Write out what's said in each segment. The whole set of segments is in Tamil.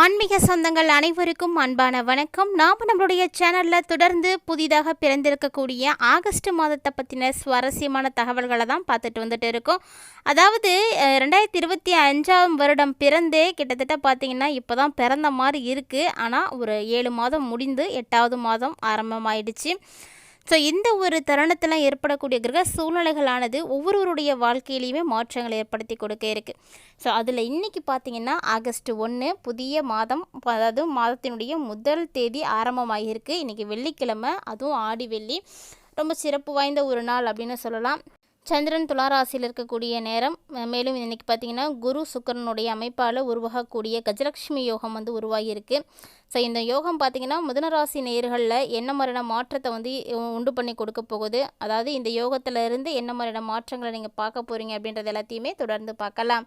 ஆன்மீக சொந்தங்கள் அனைவருக்கும் அன்பான வணக்கம். நாம் நம்மளுடைய சேனலில் தொடர்ந்து புதிதாக பிறந்திருக்கக்கூடிய ஆகஸ்ட் மாதத்தை பற்றின சுவாரஸ்யமான தகவல்களை தான் பார்த்துட்டு வந்துட்டு இருக்கோம். அதாவது ரெண்டாயிரத்தி இருபத்தி அஞ்சாம் வருடம் பிறந்தே கிட்டத்தட்ட பார்த்தீங்கன்னா இப்போ தான் பிறந்த மாதிரி இருக்குது ஆனால் ஒரு ஏழு மாதம் முடிந்து எட்டாவது மாதம் ஆரம்பமாயிடுச்சு. ஸோ இந்த ஒரு தருணத்தில் ஏற்படக்கூடிய கிரக சூழ்நிலைகளானது ஒவ்வொருவருடைய வாழ்க்கையிலையுமே மாற்றங்களை ஏற்படுத்தி கொடுக்க இருக்குது ஸோ அதில் இன்றைக்கி பார்த்தீங்கன்னா ஆகஸ்ட் ஒன்று புதிய மாதம் அதாவது மாதத்தினுடைய முதல் தேதி ஆரம்பமாகியிருக்கு இன்றைக்கி வெள்ளிக்கிழமை அதுவும் ஆடி வெள்ளி. ரொம்ப சிறப்பு வாய்ந்த ஒரு நாள் அப்படின்னு சொல்லலாம். சந்திரன் துளாராசியில் இருக்கக்கூடிய நேரம் மேலும் இன்றைக்கி பார்த்தீங்கன்னா குரு சுக்கரனுடைய அமைப்பால் உருவாகக்கூடிய கஜலட்சுமி யோகம் வந்து உருவாகியிருக்கு. ஸோ இந்த யோகம் பார்த்தீங்கன்னா மிதனராசி நேர்களில் என்ன மாதிரியான மாற்றத்தை வந்து உண்டு பண்ணி கொடுக்க போகுது? அதாவது இந்த யோகத்தில் இருந்து என்ன மாதிரியான மாற்றங்களை நீங்கள் பார்க்க போகிறீங்க அப்படின்றது எல்லாத்தையுமே தொடர்ந்து பார்க்கலாம்.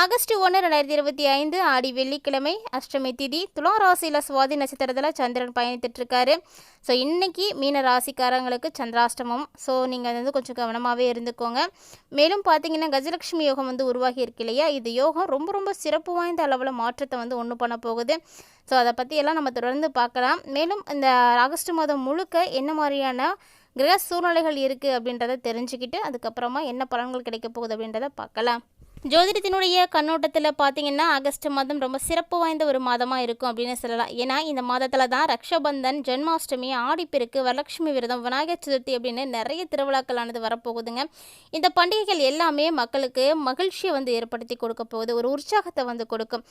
ஆகஸ்ட் ஒன்று ரெண்டாயிரத்தி இருபத்தி ஐந்து ஆடி வெள்ளிக்கிழமை அஷ்டமி திதி துலா ராசியில் சுவாதி நட்சத்திரத்தில் சந்திரன் பயணித்துட்ருக்காரு ஸோ இன்றைக்கி மீன ராசிக்காரங்களுக்கு சந்திராஷ்டமம். ஸோ நீங்கள் வந்து கொஞ்சம் கவனமாகவே இருந்துக்கோங்க. மேலும் பார்த்தீங்கன்னா கஜலட்சுமி யோகம் வந்து உருவாகி இருக்கு இல்லையா? இது யோகம் ரொம்ப ரொம்ப சிறப்பு வாய்ந்த அளவில் மாற்றத்தை வந்து ஒன்று பண்ண போகுது. ஸோ அதை பற்றியெல்லாம் நம்ம தொடர்ந்து பார்க்கலாம் மேலும் இந்த ஆகஸ்ட் மாதம் முழுக்க என்ன மாதிரியான கிரக சூழ்நிலைகள் இருக்குது அப்படின்றத தெரிஞ்சுக்கிட்டு அதுக்கப்புறமா என்ன பலன்கள் கிடைக்க போகுது அப்படின்றத பார்க்கலாம் ஜோதிடத்தினுடைய கண்ணோட்டத்தில் பார்த்தீங்கன்னா ஆகஸ்ட் மாதம் ரொம்ப சிறப்பு வாய்ந்த ஒரு மாதமாக இருக்கும் அப்படின்னு சொல்லலாம். ஏன்னா இந்த மாதத்தில் தான் ரக்ஷபந்தன் ஜென்மாஷ்டமி ஆடிப்பெருக்கு வரலட்சுமி விரதம் விநாயகர் சதுர்த்தி அப்படின்னு நிறைய திருவிழாக்களானது வரப்போகுதுங்க. இந்த பண்டிகைகள் எல்லாமே மக்களுக்கு மகிழ்ச்சியை வந்து ஏற்படுத்தி கொடுக்க போகுது. ஒரு உற்சாகத்தை வந்து கொடுக்கும்.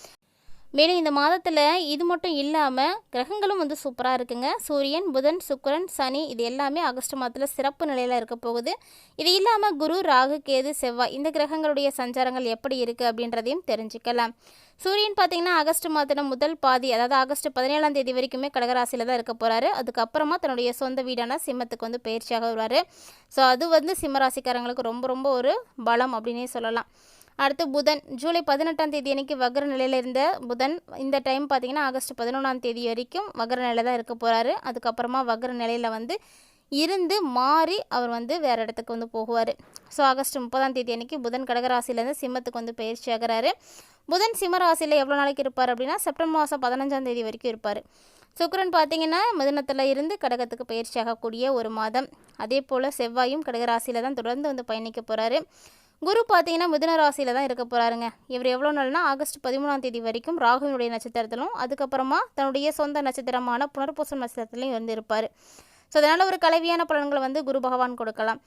மேலும் இந்த மாதத்தில் இது மட்டும் இல்லாமல் கிரகங்களும் வந்து சூப்பராக இருக்குங்க. சூரியன் புதன் சுக்கரன் சனி இது எல்லாமே ஆகஸ்ட் மாதத்தில் சிறப்பு நிலையில் இருக்க போகுது. இது இல்லாமல் குரு ராகு கேது செவ்வாய் இந்த கிரகங்களுடைய சஞ்சாரங்கள் எப்படி இருக்குது அப்படின்றதையும் தெரிஞ்சுக்கலாம். சூரியன் பார்த்தீங்கன்னா ஆகஸ்ட் மாதத்தில் முதல் பாதி அதாவது ஆகஸ்ட் பதினேழாம் தேதி வரைக்குமே கடகராசியில் தான் இருக்க போகிறாரு அதுக்கப்புறமா தன்னுடைய சொந்த வீடான சிம்மத்துக்கு வந்து பயிற்சியாக வருவார். ஸோ அது வந்து சிம்மராசிக்காரங்களுக்கு ரொம்ப ரொம்ப ஒரு பலம் அப்படின்னே சொல்லலாம். அடுத்து புதன். ஜூலை பதினெட்டாம் தேதி அன்னைக்கு வக்ர நிலையில் இருந்த புதன். இந்த டைம் பார்த்தீங்கன்னா ஆகஸ்ட் பதினொன்றாம் தேதி வரைக்கும் வக்ர நிலை தான் இருக்க போகிறாரு அதுக்கப்புறமா வக்ர நிலையில் வந்து இருந்து மாறி அவர் வந்து வேறு இடத்துக்கு வந்து போகுவார். ஸோ ஆகஸ்ட் முப்பதாம் தேதி அன்னைக்கு புதன் கடகராசிலேருந்து சிம்மத்துக்கு வந்து பயிற்சி ஆகிறாரு. புதன் சிம்ம ராசியில் எவ்வளோ நாளைக்கு இருப்பார் அப்படின்னா செப்டம்பர் மாதம் பதினஞ்சாம் தேதி வரைக்கும் இருப்பார். சுக்கரன் பார்த்தீங்கன்னா மிதனத்தில் இருந்து கடகத்துக்கு பயிற்சி ஆகக்கூடிய ஒரு மாதம். அதே போல் செவ்வாயும் கடகராசியில் தான் தொடர்ந்து வந்து பயணிக்க போகிறாரு குரு பார்த்தீங்கன்னா மிதுன ராசியில் தான் இருக்க போகிறாருங்க இவர் எவ்வளோ நாள்னா ஆகஸ்ட் பதிமூணாம் தேதி வரைக்கும் ராகுவினுடைய நட்சத்திரத்திலும் அதுக்கப்புறமா தன்னுடைய சொந்த நட்சத்திரமான புனர்பூசம் நட்சத்திரத்திலையும் இருந்திருப்பார். ஸோ அதனால் ஒரு கலவியான பலன்களை வந்து குரு பகவான் கொடுக்கலாம்.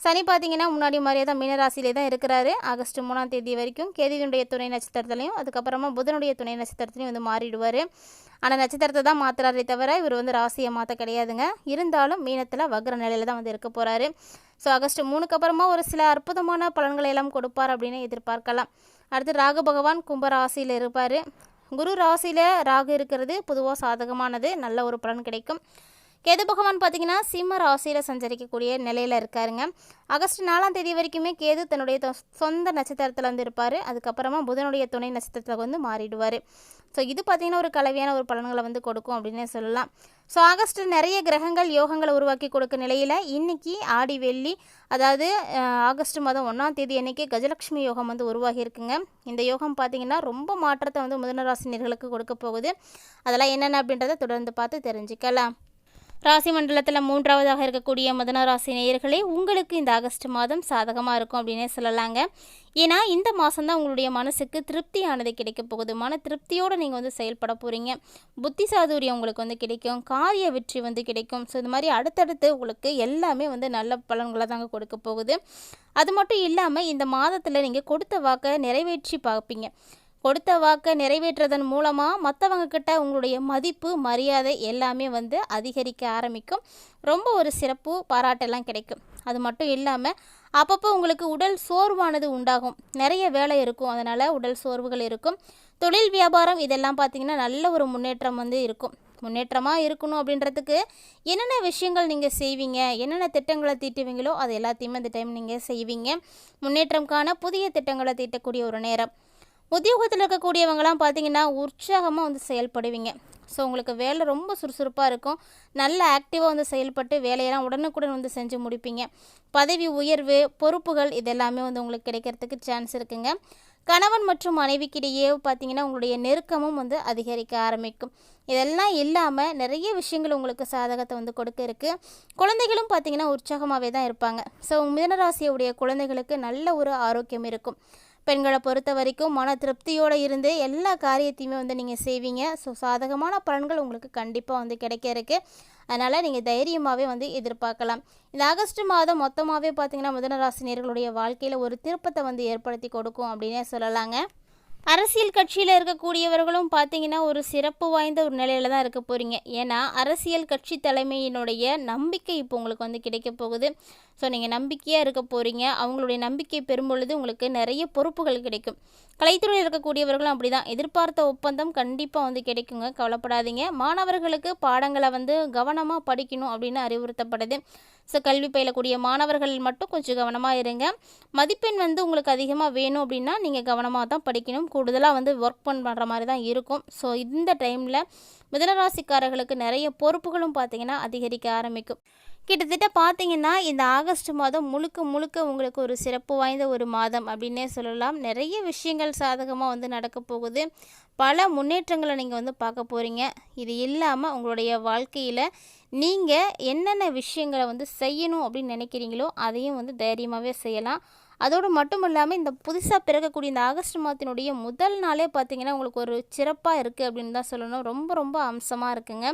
சனி பார்த்தீங்கன்னா முன்னாடி மாதிரியே தான் மீனராசிலே தான் இருக்கிறாரு. ஆகஸ்ட் மூணாம் தேதி வரைக்கும் கேதுவினுடைய துணை நட்சத்திரத்துலையும் அதுக்கப்புறமா புதனுடைய துணை நட்சத்திரத்துலையும் வந்து மாறிடுவார். ஆனால் நட்சத்திரத்தை தான் மாற்றுறாரே தவிர இவர் வந்து ராசியை மாற்ற கிடையாதுங்க. இருந்தாலும் மீனத்தில் வக்ர நிலையில் தான் வந்து இருக்க போகிறாரு ஸோ ஆகஸ்ட் மூணுக்கு அப்புறமா ஒரு சில அற்புதமான பலன்களை எல்லாம் கொடுப்பார் அப்படின்னு எதிர்பார்க்கலாம். அடுத்து ராகு பகவான் கும்ப ராசியில் இருப்பார். குரு ராசியில் ராகு இருக்கிறது பொதுவாக சாதகமானது. நல்ல ஒரு பலன் கிடைக்கும். கேது பகவான் பார்த்திங்கன்னா சிம்ம ராசியில் சஞ்சரிக்கக்கூடிய நிலையில் இருக்காருங்க. ஆகஸ்ட் நாலாம் தேதி வரைக்குமே கேது தன்னுடைய தொ- சொந்த நட்சத்திரத்தில் வந்து இருப்பார். அதுக்கப்புறமா புதனுடைய துணை நட்சத்திரத்தில் வந்து மாறிடுவார். ஸோ இது பார்த்திங்கன்னா ஒரு கலவையான ஒரு பலன்களை வந்து கொடுக்கும் அப்படின்னே சொல்லலாம். ஸோ ஆகஸ்ட் நிறைய கிரகங்கள் யோகங்களை உருவாக்கி கொடுக்க நிலையில் இன்றைக்கி ஆடி வெள்ளி அதாவது ஆகஸ்ட் மாதம் ஒன்றாம் தேதி அன்றைக்கி கஜலட்சுமி யோகம் வந்து உருவாகி இருக்குங்க. இந்த யோகம் பார்த்தீங்கன்னா ரொம்ப மாற்றத்தை வந்து மிதுனராசினியர்களுக்கு கொடுக்க போகுது. அதெல்லாம் என்னென்ன அப்படின்றத தொடர்ந்து பார்த்து தெரிஞ்சுக்கலாம். ராசி மண்டலத்தில் மூன்றாவதாக இருக்கக்கூடிய மதன ராசி நேயர்களே உங்களுக்கு இந்த ஆகஸ்ட் மாதம் சாதகமாக இருக்கும் அப்படின்னே சொல்லலாங்க. ஏன்னா இந்த மாதம் தான் உங்களுடைய மனசுக்கு திருப்தியானது கிடைக்க போகுது. மன திருப்தியோடு நீங்கள் வந்து செயல்பட போகிறீங்க புத்தி சாதுரியம் உங்களுக்கு வந்து கிடைக்கும். காரிய வெற்றி வந்து கிடைக்கும். ஸோ இது மாதிரி அடுத்தடுத்து உங்களுக்கு எல்லாமே வந்து நல்ல பலன்களை தாங்க கொடுக்க போகுது. அது மட்டும் இல்லாமல் இந்த மாதத்தில் நீங்கள் கொடுத்த வாக்கை நிறைவேற்றி பார்ப்பீங்க. கொடுத்த வாக்கை நிறைவேற்றுறதன் மூலமாக மற்றவங்க கிட்ட உங்களுடைய மதிப்பு மரியாதை எல்லாமே வந்து அதிகரிக்க ஆரம்பிக்கும். ரொம்ப ஒரு சிறப்பு பாராட்டெல்லாம் கிடைக்கும். அது மட்டும் இல்லாமல் அப்பப்போ உங்களுக்கு உடல் சோர்வானது உண்டாகும். நிறைய வேலை இருக்கும். அதனால் உடல் சோர்வுகள் இருக்கும். தொழில் வியாபாரம் இதெல்லாம் பார்த்திங்கன்னா நல்ல ஒரு முன்னேற்றம் வந்து இருக்கும். முன்னேற்றமாக இருக்கணும் அப்படின்றதுக்கு என்னென்ன விஷயங்கள் நீங்கள் செய்வீங்க? என்னென்ன திட்டங்களை தீட்டுவீங்களோ அது எல்லாத்தையுமே இந்த டைம் நீங்கள் செய்வீங்க. முன்னேற்றம் காண புதிய திட்டங்களை தீட்டக்கூடிய ஒரு நேரம். உத்தியோகத்தில் இருக்கக்கூடியவங்களாம் பார்த்தீங்கன்னா உற்சாகமாக வந்து செயல்படுவீங்க. ஸோ உங்களுக்கு வேலை ரொம்ப சுறுசுறுப்பாக இருக்கும். நல்ல ஆக்டிவாக வந்து செயல்பட்டு வேலையெல்லாம் உடனுக்குடன் வந்து செஞ்சு முடிப்பீங்க. பதவி உயர்வு பொறுப்புகள் இதெல்லாமே வந்து உங்களுக்கு கிடைக்கிறதுக்கு சான்ஸ் இருக்குங்க. கணவன் மற்றும் மனைவிக்கிடையே பார்த்தீங்கன்னா உங்களுடைய நெருக்கமும் வந்து அதிகரிக்க ஆரம்பிக்கும். இதெல்லாம் இல்லாமல் நிறைய விஷயங்கள் உங்களுக்கு சாதகத்தை வந்து கொடுக்க இருக்குது குழந்தைகளும் பார்த்தீங்கன்னா உற்சாகமாகவே தான் இருப்பாங்க. ஸோ மிதனராசியுடைய குழந்தைகளுக்கு நல்ல ஒரு ஆரோக்கியம் இருக்கும். பெண்களை பொறுத்த வரைக்கும் மன திருப்தியோடு இருந்து எல்லா காரியத்தையுமே வந்து நீங்கள் செய்வீங்க. ஸோ சாதகமான பலன்கள் உங்களுக்கு கண்டிப்பாக வந்து கிடைக்க இருக்குது அதனால் நீங்கள் தைரியமாகவே வந்து எதிர்பார்க்கலாம். இந்த ஆகஸ்ட் மாதம் மொத்தமாகவே பார்த்தீங்கன்னா மிதனராசினியர்களுடைய வாழ்க்கையில் ஒரு திருப்பத்தை வந்து ஏற்படுத்தி கொடுக்கும் அப்படின்னே சொல்லலாங்க. அரசியல் கட்சியில் இருக்கக்கூடியவர்களும் பார்த்தீங்கன்னா ஒரு சிறப்பு வாய்ந்த ஒரு நிலையில தான் இருக்க போகிறீங்க ஏன்னா அரசியல் கட்சி தலைமையினுடைய நம்பிக்கை இப்போ உங்களுக்கு வந்து கிடைக்க போகுது. ஸோ நீங்கள் நம்பிக்கையாக இருக்க போகிறீங்க அவங்களுடைய நம்பிக்கை பெறும்பொழுது உங்களுக்கு நிறைய பொறுப்புகள் கிடைக்கும். கலைத்துறையில் இருக்கக்கூடியவர்களும் அப்படி தான் எதிர்பார்த்த ஒப்பந்தம் கண்டிப்பாக வந்து கிடைக்குங்க. கவலைப்படாதீங்க. மாணவர்களுக்கு பாடங்களை வந்து கவனமாக படிக்கணும் அப்படின்னு அறிவுறுத்தப்படுது. ஸோ கல்வி பயிலக்கூடிய மாணவர்கள் மட்டும் கொஞ்சம் கவனமாக இருங்க. மதிப்பெண் வந்து உங்களுக்கு அதிகமாக வேணும் அப்படின்னா நீங்கள் கவனமாக தான் படிக்கணும். கூடுதலாக வந்து ஒர்க் பண்ணுற மாதிரி தான் இருக்கும். ஸோ இந்த டைமில் மிதனராசிக்காரர்களுக்கு நிறைய பொறுப்புகளும் பார்த்திங்கன்னா அதிகரிக்க ஆரம்பிக்கும். கிட்டத்தட்ட பார்த்தீங்கன்னா இந்த ஆகஸ்ட் மாதம் முழுக்க முழுக்க உங்களுக்கு ஒரு சிறப்பு வாய்ந்த ஒரு மாதம் அப்படின்னே சொல்லலாம். நிறைய விஷயங்கள் சாதகமாக வந்து நடக்க போகுது. பல முன்னேற்றங்களை நீங்கள் வந்து பார்க்க போகிறீங்க இது இல்லாமல் உங்களுடைய வாழ்க்கையில் நீங்கள் என்னென்ன விஷயங்களை வந்து செய்யணும் அப்படின்னு நினைக்கிறீங்களோ அதையும் வந்து தைரியமாகவே செய்யலாம். அதோடு மட்டும் இல்லாமல் இந்த புதுசாக பிறக்கக்கூடிய இந்த ஆகஸ்ட் மாதத்தினுடைய முதல் நாளே பார்த்திங்கன்னா உங்களுக்கு ஒரு சிறப்பாக இருக்குது அப்படின்னு தான் சொல்லணும். ரொம்ப ரொம்ப அம்சமாக இருக்குங்க.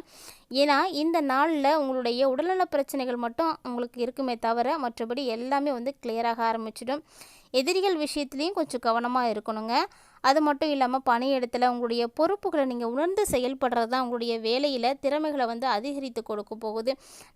ஏன்னா இந்த நாளில் உங்களுடைய உடல்நல பிரச்சனைகள் மட்டும் உங்களுக்கு இருக்குமே தவிர மற்றபடி எல்லாமே வந்து கிளியராக ஆரம்பிச்சிடும். எதிரிகள் விஷயத்துலேயும் கொஞ்சம் கவனமாக இருக்கணுங்க. அது மட்டும் இல்லாமல் பணியிடத்தில் உங்களுடைய பொறுப்புகளை நீங்கள் உணர்ந்து செயல்படுறது தான் உங்களுடைய வேலையில் திறமைகளை வந்து அதிகரித்து கொடுக்க போகுது.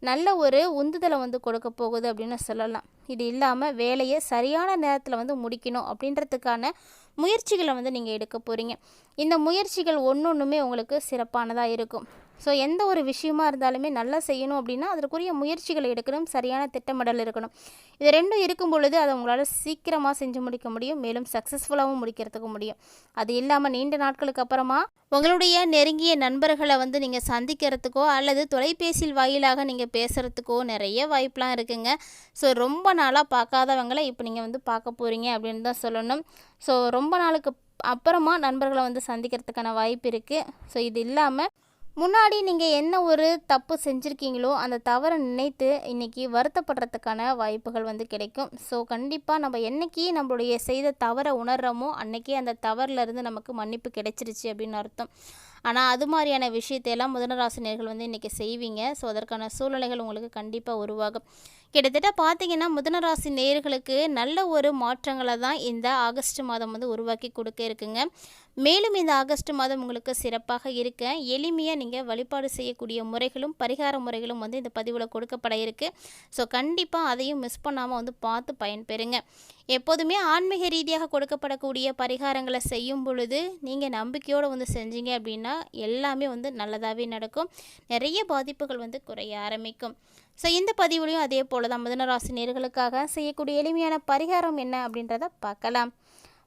நல்ல ஒரு உந்துதலை வந்து கொடுக்க போகுது அப்படின்னு சொல்லலாம். இது இல்லாமல் வேலையை சரியான நேரத்தில் வந்து முடிக்கணும் அப்படின்றதுக்கான முயற்சிகளை வந்து நீங்கள் எடுக்க போகிறீங்க இந்த முயற்சிகள் ஒன்று ஒன்றுமே உங்களுக்கு சிறப்பானதாக இருக்கும். ஸோ எந்த ஒரு விஷயமா இருந்தாலுமே நல்லா செய்யணும் அப்படின்னா அதற்குரிய முயற்சிகளை எடுக்கணும் சரியான திட்டமிடல் இருக்கணும். இது ரெண்டும் இருக்கும் பொழுது அதை உங்களால் சீக்கிரமாக செஞ்சு முடிக்க முடியும் மேலும் சக்ஸஸ்ஃபுல்லாகவும் முடிக்கிறதுக்கு முடியும். அது இல்லாமல் நீண்ட நாட்களுக்கு அப்புறமா உங்களுடைய நெருங்கிய நண்பர்களை வந்து நீங்கள் சந்திக்கிறதுக்கோ அல்லது தொலைபேசியில் வாயிலாக நீங்கள் பேசுகிறதுக்கோ நிறைய வாய்ப்பெலாம் இருக்குங்க. ஸோ ரொம்ப நாளாக பார்க்காதவங்களை இப்போ நீங்கள் வந்து பார்க்க போகிறீங்க அப்படின்னு தான் சொல்லணும். ஸோ ரொம்ப நாளுக்கு அப்புறமா நண்பர்களை வந்து சந்திக்கிறதுக்கான வாய்ப்பு இருக்குது ஸோ இது இல்லாமல் முன்னாடி நீங்கள் என்ன ஒரு தப்பு செஞ்சுருக்கீங்களோ அந்த தவறை நினைத்து இன்றைக்கி வருத்தப்படுறதுக்கான வாய்ப்புகள் வந்து கிடைக்கும். ஸோ கண்டிப்பாக நம்ம என்றைக்கி நம்மளுடைய செய்த தவறை உணர்கிறோமோ அன்றைக்கி அந்த தவறிலிருந்து நமக்கு மன்னிப்பு கிடைச்சிருச்சு அப்படின்னு அர்த்தம். ஆனால் அது மாதிரியான விஷயத்தையெல்லாம் முதனராசினியர்கள் வந்து இன்றைக்கி செய்வீங்க. ஸோ அதற்கான சூழ்நிலைகள் உங்களுக்கு கண்டிப்பாக உருவாகும். கிட்டத்தட்ட பார்த்தீங்கன்னா மிதனராசி நேர்களுக்கு நல்ல ஒரு மாற்றங்களை தான் இந்த ஆகஸ்ட் மாதம் வந்து உருவாக்கி கொடுக்க இருக்குங்க. மேலும் இந்த ஆகஸ்ட் மாதம் உங்களுக்கு சிறப்பாக இருக்க எளிமையாக நீங்கள் வழிபாடு செய்யக்கூடிய முறைகளும் பரிகார முறைகளும் வந்து இந்த பதிவில் கொடுக்கப்பட இருக்குது ஸோ கண்டிப்பாக அதையும் மிஸ் பண்ணாமல் வந்து பார்த்து பயன்பெறுங்க. எப்போதுமே ஆன்மீக ரீதியாக கொடுக்கப்படக்கூடிய பரிகாரங்களை செய்யும் பொழுது நீங்கள் நம்பிக்கையோடு வந்து செஞ்சீங்க அப்படின்னா எல்லாமே வந்து நல்லதாகவே நடக்கும். நிறைய பாதிப்புகள் வந்து குறைய ஆரம்பிக்கும். ஸோ இந்த பதிவுலையும் அதே போல் தான் மிதனராசி நேர்களுக்காக செய்யக்கூடிய எளிமையான பரிகாரம் என்ன அப்படின்றத பார்க்கலாம்.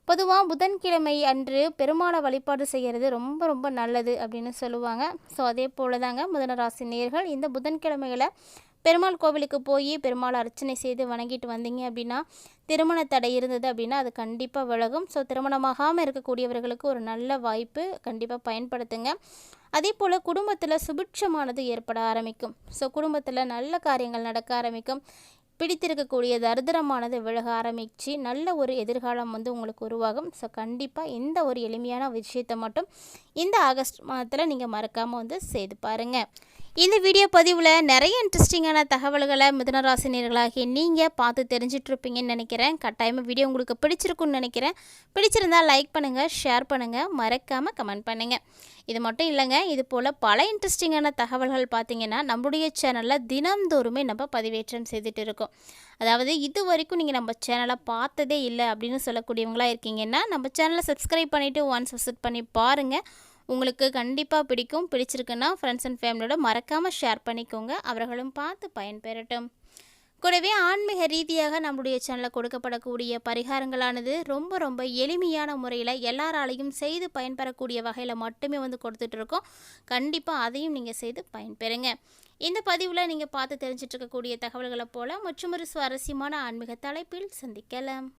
பொதுவாக புதன்கிழமை அன்று பெருமாளை வழிபாடு செய்கிறது ரொம்ப ரொம்ப நல்லது அப்படின்னு சொல்லுவாங்க. ஸோ அதே போல் தாங்க மிதனராசி நேர்கள் இந்த புதன்கிழமைகளை பெருமாள் கோவிலுக்கு போய் பெருமாள் அர்ச்சனை செய்து வணங்கிட்டு வந்தீங்க அப்படின்னா திருமண தடை இருந்தது அப்படின்னா அது கண்டிப்பாக விலகும். ஸோ திருமணமாகாமல் இருக்கக்கூடியவர்களுக்கு ஒரு நல்ல வாய்ப்பு கண்டிப்பாக பயன்படுத்துங்க. அதே போல் குடும்பத்தில் சுபிட்சமானது ஏற்பட ஆரம்பிக்கும். ஸோ குடும்பத்தில் நல்ல காரியங்கள் நடக்க ஆரம்பிக்கும். பிடித்திருக்கக்கூடிய தரித்திரமானது விலக ஆரம்பித்து நல்ல ஒரு எதிர்காலம் வந்து உங்களுக்கு உருவாகும். ஸோ கண்டிப்பாக இந்த ஒரு எளிமையான விஷயத்தை மட்டும் இந்த ஆகஸ்ட் மாதத்தில் நீங்கள் மறக்காமல் வந்து செய்து பாருங்கள் இந்த வீடியோ பதிவில் நிறைய இன்ட்ரெஸ்டிங்கான தகவல்களை மிதனராசினியர்களாகி நீங்கள் பார்த்து தெரிஞ்சிட்ருப்பீங்கன்னு நினைக்கிறேன். கட்டாயமாக வீடியோ உங்களுக்கு பிடிச்சிருக்குன்னு நினைக்கிறேன். பிடிச்சிருந்தால் லைக் பண்ணுங்கள் ஷேர் பண்ணுங்கள் மறக்காமல் கமெண்ட் பண்ணுங்கள் இது மட்டும் இல்லைங்க இது போல் பல இன்ட்ரெஸ்டிங்கான தகவல்கள் பார்த்திங்கன்னா நம்முடைய சேனலில் தினந்தோறுமே நம்ம பதிவேற்றம் செய்துட்டு இருக்கோம். அதாவது இது வரைக்கும் நீங்கள் நம்ம சேனலை பார்த்ததே இல்லை அப்படின்னு சொல்லக்கூடியவங்களாக இருக்கீங்கன்னா நம்ம சேனலை சப்ஸ்கிரைப் பண்ணிவிட்டு ஒன்ஸ் விசிட் பண்ணி பாருங்கள் உங்களுக்கு கண்டிப்பாக பிடிக்கும் பிடிச்சிருக்குன்னா ஃப்ரெண்ட்ஸ் அண்ட் ஃபேமிலியோட மறக்காமல் ஷேர் பண்ணிக்கோங்க. அவர்களும் பார்த்து பயன்பெறட்டும். கூடவே ஆன்மீக ரீதியாக நம்முடைய சேனலில் கொடுக்கப்படக்கூடிய பரிகாரங்களானது ரொம்ப ரொம்ப எளிமையான முறையில் எல்லாராலையும் செய்து பயன்பெறக்கூடிய வகையில் மட்டுமே வந்து கொடுத்துட்ருக்கோம். கண்டிப்பாக அதையும் நீங்கள் செய்து பயன்பெறுங்க. இந்த பதிவில் நீங்கள் பார்த்து தெரிஞ்சிட்ருக்கக்கூடிய தகவல்களை போல மற்றும் ஒரு சுவாரஸ்யமான ஆன்மீக தலைப்பில் சந்திக்கலாம்.